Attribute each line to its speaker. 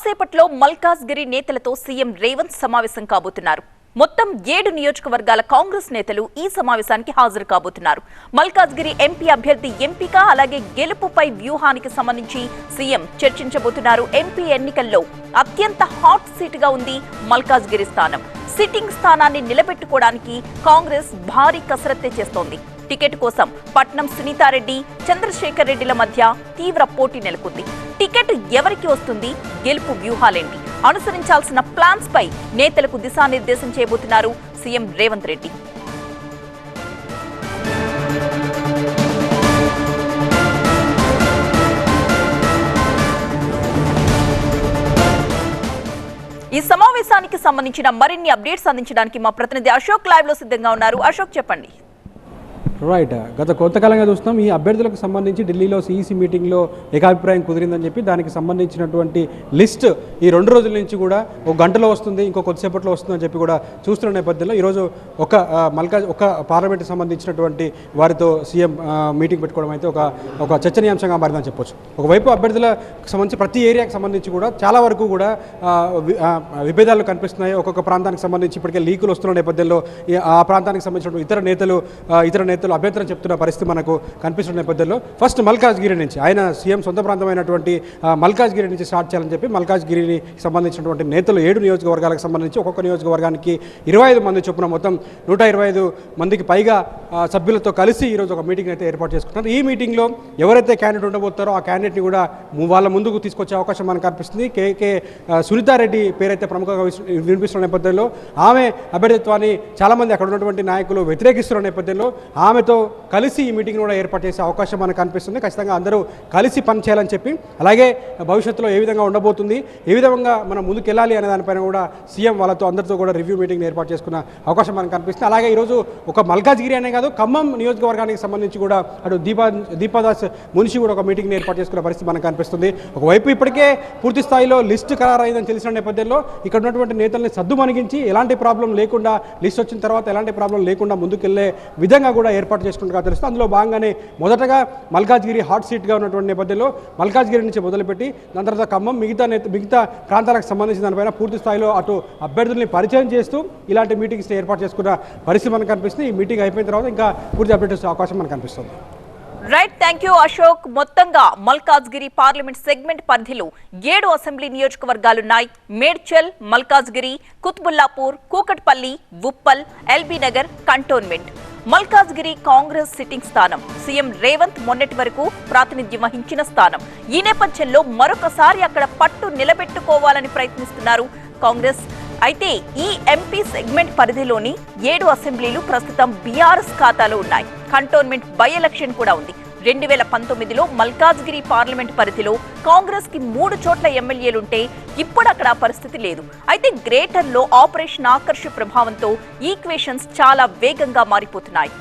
Speaker 1: కాసేపట్లో మల్కాజ్గిరి నేతలతో సీఎం రేవంత్ సమావేశం కాబోతున్నారు. మొత్తం ఏడు నియోజకవర్గాల కాంగ్రెస్ నేతలు ఈ సమావేశానికి హాజరు కాబోతున్నారు. మల్కాజ్గిరి ఎంపీ అభ్యర్థి ఎంపిక అలాగే గెలుపుపై వ్యూహానికి సంబంధించి సీఎం చర్చించబోతున్నారు. ఎంపీ ఎన్నికల్లో అత్యంత హాట్ సీట్గా ఉంది మల్కాజ్గిరి స్థానం. సిట్టింగ్ స్థానాన్ని నిలబెట్టుకోవడానికి కాంగ్రెస్ భారీ కసరత్తే చేస్తోంది. టికెట్ కోసం పట్నం సునీతారెడ్డి చంద్రశేఖర్ రెడ్డిల మధ్య తీవ్ర పోటీ నెలకొంది. టికెట్ ఎవరికి వస్తుంది? గెలుపు వ్యూహాలేంటి? అనుసరించాల్సిన ప్లాన్స్ పై నేతలకు దిశానిర్దేశం చేయబోతున్నారు సీఎం రేవంత్ రెడ్డి. ఈ సమావేశానికి సంబంధించిన మరిన్ని అప్డేట్స్ అందించడానికి మా ప్రతినిధి అశోక్ లైవ్లో సిద్ధంగా ఉన్నారు. అశోక్ చెప్పండి.
Speaker 2: రైట్ గత కొంతకాలంగా చూస్తున్నాం ఈ అభ్యర్థులకు సంబంధించి ఢిల్లీలో సిఈసి మీటింగ్లో ఏకాభిప్రాయం కుదిరిందని చెప్పి దానికి సంబంధించినటువంటి లిస్ట్ ఈ రెండు రోజుల నుంచి కూడా ఒక గంటలో వస్తుంది ఇంకో కొద్దిసేపట్లో వస్తుందని చెప్పి కూడా చూస్తున్న నేపథ్యంలో ఈరోజు ఒక మల్కా ఒక పార్లమెంట్కి సంబంధించినటువంటి వారితో సీఎం మీటింగ్ పెట్టుకోవడం అయితే ఒక ఒక చర్చనీయాంశంగా మారిందని చెప్పొచ్చు. ఒకవైపు అభ్యర్థులకు సంబంధించి ప్రతి ఏరియాకి సంబంధించి కూడా చాలా వరకు కూడా విభేదాలు కనిపిస్తున్నాయి. ఒక్కొక్క ప్రాంతానికి సంబంధించి ఇప్పటికే లీకులు వస్తున్న నేపథ్యంలో ఈ ఆ ప్రాంతానికి సంబంధించిన ఇతర నేతలు ఇతర నేతలు అభ్యంతరం చెప్తున్న పరిస్థితి మనకు కనిపిస్తున్న నేపథ్యంలో ఫస్ట్ మల్కాజ్గిరి నుంచి ఆయన సీఎం సొంత ప్రాంతమైనటువంటి మల్కాజ్గిరి నుంచి స్టార్ట్ చేయాలని చెప్పి మల్కాజ్గిరిని సంబంధించినటువంటి నేతలు ఏడు నియోజకవర్గాలకు సంబంధించి ఒక్కొక్క నియోజకవర్గానికి ఇరవై ఐదు మంది చొప్పున మొత్తం నూట ఇరవై ఐదు మందికి పైగా సభ్యులతో కలిసి ఈరోజు ఒక మీటింగ్ అయితే ఏర్పాటు చేసుకుంటున్నారు. ఈ మీటింగ్లో ఎవరైతే క్యాండిడేట్ ఉండబోతారో ఆ క్యాండిడేట్ని కూడా వాళ్ళ ముందుకు తీసుకొచ్చే అవకాశం మనకు కనిపిస్తుంది. కేకే సునీతారెడ్డి పేరైతే ప్రముఖంగా వినిపిస్తున్న నేపథ్యంలో ఆమె అభ్యర్థిత్వాన్ని చాలామంది అక్కడ ఉన్నటువంటి నాయకులు వ్యతిరేకిస్తున్న నేపథ్యంలో ఆమె ఆమెతో కలిసి ఈ మీటింగ్ కూడా ఏర్పాటు చేసే అవకాశం మనకు కనిపిస్తుంది. ఖచ్చితంగా అందరూ కలిసి పనిచేయాలని చెప్పి అలాగే భవిష్యత్తులో ఏ విధంగా ఉండబోతుంది ఏ విధంగా మనం ముందుకెళ్ళాలి అనే దానిపైన కూడా సీఎం వాళ్ళతో అందరితో కూడా రివ్యూ మీటింగ్ ఏర్పాటు చేసుకున్న అవకాశం మనకు కనిపిస్తుంది. అలాగే ఈరోజు ఒక మల్కాజ్గిరి అనే కాదు ఖమ్మం నియోజకవర్గానికి సంబంధించి కూడా అటు దీపా దీపాదాస్ మునిషి కూడా ఒక మీటింగ్ ఏర్పాటు చేసుకున్న పరిస్థితి మనకు కనిపిస్తుంది. ఒకవైపు ఇప్పటికే పూర్తి స్థాయిలో లిస్టు ఖరారైందని తెలిసిన నేపథ్యంలో ఇక్కడ ఉన్నటువంటి నేతల్ని సద్దు మణిగించి ఎలాంటి ప్రాబ్లం లేకుండా లిస్ట్ వచ్చిన తర్వాత ఎలాంటి ప్రాబ్లం లేకుండా ముందుకెళ్ళే విధంగా కూడా ఏర్పాటు చేసుకుంటుగా తెలుస్తుంది. అందులో భాగంగానే మొదటగా మల్కాజ్గిరి హాట్ సీట్గా ఉన్నటువంటి నేపథ్యంలో మల్కాజ్గిరి నుంచి మొదలుపెట్టి దాని తర్వాత ఖమ్మం మిగతా నేత మిగతా ప్రాంతాలకు సంబంధించిన దానిపైన పూర్తి స్థాయిలో అటు అభ్యర్థుల్ని పరిచయం చేస్తూ ఇలాంటి మీటింగ్స్ ఏర్పాటు చేసుకున్న పరిస్థితి మనకు కనిపిస్తుంది. ఈ మీటింగ్ అయిపోయిన తర్వాత ఇంకా పూర్తి అప్డేట్ వచ్చే అవకాశం మనకు కనిపిస్తుంది.
Speaker 1: Right thank you Ashok. మొత్తంగా మల్కాజ్గిరి పార్లమెంట్ సెగ్మెంట్ పరిధిలో ఏడు అసెంబ్లీ నియోజకవర్గాలున్నాయి. మేడ్చల్ మల్కాజ్గిరి కుత్బుల్లాపూర్ కూకట్పల్లి ఉప్పల్ ఎల్బీ నగర్ కంటోన్మెంట్. మల్కాజ్గిరి కాంగ్రెస్ సిట్టింగ్ స్థానం. సీఎం రేవంత్ మొన్నటి వరకు ప్రాతినిధ్యం వహించిన స్థానం. ఈ నేపథ్యంలో మరొకసారి అక్కడ పట్టు నిలబెట్టుకోవాలని ప్రయత్నిస్తున్నారు కాంగ్రెస్. అయితే ఈ ఎంపీ సెగ్మెంట్ పరిధిలోని ఏడు అసెంబ్లీలు ప్రస్తుతం బీఆర్ఎస్ ఖాతాలో ఉన్నాయి. కంటోన్మెంట్ బై ఎలక్షన్ కూడా ఉంది. రెండు వేల పంతొమ్మిదిలో మల్కాజ్గిరి పార్లమెంట్ పరిధిలో కాంగ్రెస్కి మూడు చోట్ల ఎమ్మెల్యేలుంటే ఇప్పుడు అక్కడ పరిస్థితి లేదు. అయితే గ్రేటర్లో ఆపరేషన్ ఆకర్ష ప్రభావంతో ఈక్వేషన్స్ చాలా వేగంగా మారిపోతున్నాయి.